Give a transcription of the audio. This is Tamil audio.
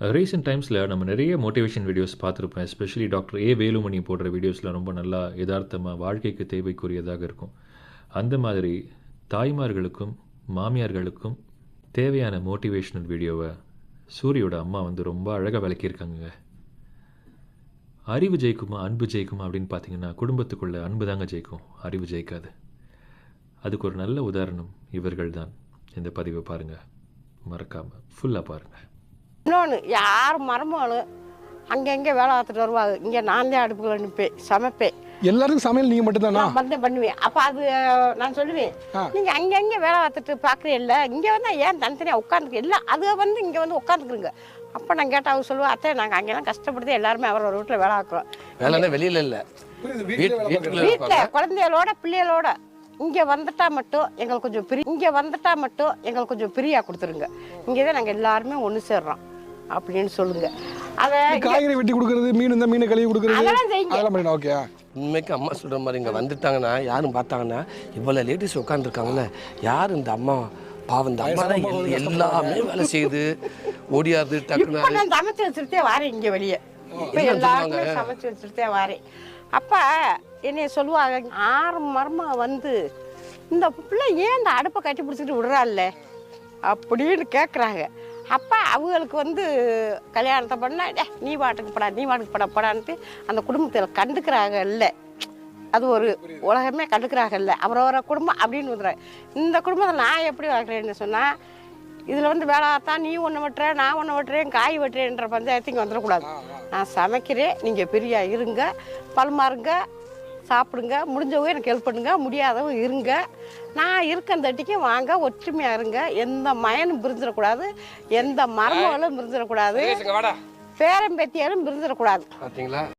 ரீசெண்ட் டைம்ஸில் நம்ம நிறைய மோட்டிவேஷன் வீடியோஸ் பார்த்துருப்போம் எஸ்பெஷலி டாக்டர் ஏ வேலுமணி போடுற வீடியோஸில் ரொம்ப நல்லா யதார்த்தமாக வாழ்க்கைக்கு தேவைக்குரியதாக இருக்கும். அந்த மாதிரி தாய்மார்களுக்கும் மாமியார்களுக்கும் தேவையான மோட்டிவேஷனல் வீடியோவை சூரியோட அம்மா வந்து ரொம்ப அழகாக விளக்கியிருக்காங்க அறிவு ஜெயிக்குமா அன்பு ஜெயிக்குமா அப்படின்னு பார்த்தீங்கன்னா குடும்பத்துக்குள்ள அன்பு தாங்க ஜெயிக்கும். அறிவு ஜெயிக்காது. அதுக்கு ஒரு நல்ல உதாரணம் இவர்கள் தான் இந்த பதிவை பாருங்கள் மறக்காமல் ஃபுல்லாக பாருங்கள் இன்னொன்று யார் மருமகளும் அங்கங்கே வேலை பார்த்துட்டு வருவாங்க இங்கே நான் தான் அடுப்புகள் நிற்பேன் சமைப்பேன். எல்லாருக்கும் சமையல் நீங்க மட்டும்தானா? நான் வந்து பண்ணுவேன். அப்போ அது நான் சொல்லுவேன் ஆ. நீங்கள் அங்கங்கே வேலை பார்த்துட்டு பார்க்குறீல்ல இங்கே வந்து ஏன் தனித்தனியாக உட்காந்துக்கு இல்லை அது வந்து இங்கே வந்து உட்காந்துக்குறீங்க அப்போ நான் கேட்டால் அவங்க சொல்லுவேன் அத்தை நாங்கள் அங்கெல்லாம் கஷ்டப்படுது எல்லாருமே அவர் ஒரு வீட்டில் வேலை பார்க்குறோம். வேலைன்னா வெளியில இல்ல. வீட்டில் குழந்தைகளோட பிள்ளைகளோட இங்கே வந்துட்டா மட்டும் எங்களுக்கு கொஞ்சம் பிரி இங்கே வந்துட்டா மட்டும் எங்களுக்கு கொஞ்சம் ஃப்ரீயாக கொடுத்துருங்க. இங்கே தான் நாங்கள் எல்லாருமே ஒன்று சேர்றோம். அப்படின்னு சொல்லுங்க. அதை காய்கறி வெட்டி கொடுக்கறது மீன் இந்த மீன் கழுவி கொடுக்கறது அதெல்லாம் செய்யுங்க. அதெல்லாம் ஓகே உண்மைக்கு அம்மா சொல்ற மாதிரி இங்க வந்துட்டாங்கன்னா யாரும் பார்த்தாங்கன்னா இவ்வளவு லேடிஸ் உட்காந்துருக்காங்கல்ல யார் இந்த அம்மா? பாவம் இந்த அம்மா தான் எல்லாமே வேலை செய்யுது. ஓடியாது இப்போ டக்குன்னு. நான் சமைச்சு வச்சுட்டே வரேன் இங்கே வெளியே. இப்போ எல்லாருமே? சமைச்சு வச்சுட்டே வரேன். அப்போ என்னைய சொல்லுவாங்க ஆறு மரமா வந்து இந்த பிள்ளை ஏன் இந்த அடுப்பை கட்டி பிடிச்சிட்டு விடுறாள்ல? அப்படின்னு கேட்குறாங்க அப்போ அவங்களுக்கு வந்து கல்யாணத்தை பண்ணா "டே, நீ பாட்டுக்கு படா நீ பாட்டுக்கு படா படான்ட்டு அந்த குடும்பத்தில் கண்டுக்கிறாங்க இல்லை. அது ஒரு உலகமே கண்டுக்கிறாங்க இல்லை. அவரவர குடும்பம் அப்படின்னு வந்துடுறாங்க இந்த குடும்பத்தை நான் எப்படி வளர்க்குறேன்னு சொன்னால் இதில் வந்து வேலை தான் நீ ஒன்று வெட்டுற நான் ஒன்று வெட்டுறேன் காய் வெட்டுறேன்ற பஞ்சாயத்துக்கு வந்துடக்கூடாது. நான் சமைக்கிறேன் நீங்கள் பெரியா இருங்க பல்மாருங்க சாப்பிடுங்க முடிஞ்சவங்க எனக்கு ஹெல்ப் பண்ணுங்க முடியாதவங்க இருங்க. நான் இருக்க தட்டிக்கும் வாங்க ஒற்றுமையாக இருங்க. எந்த மயனும் பிரிஞ்சிடக்கூடாது. எந்த மரமகளும் பிரிஞ்சிடக்கூடாது. பேரம்பேத்தியாலும் பிரிஞ்சிடக்கூடாது.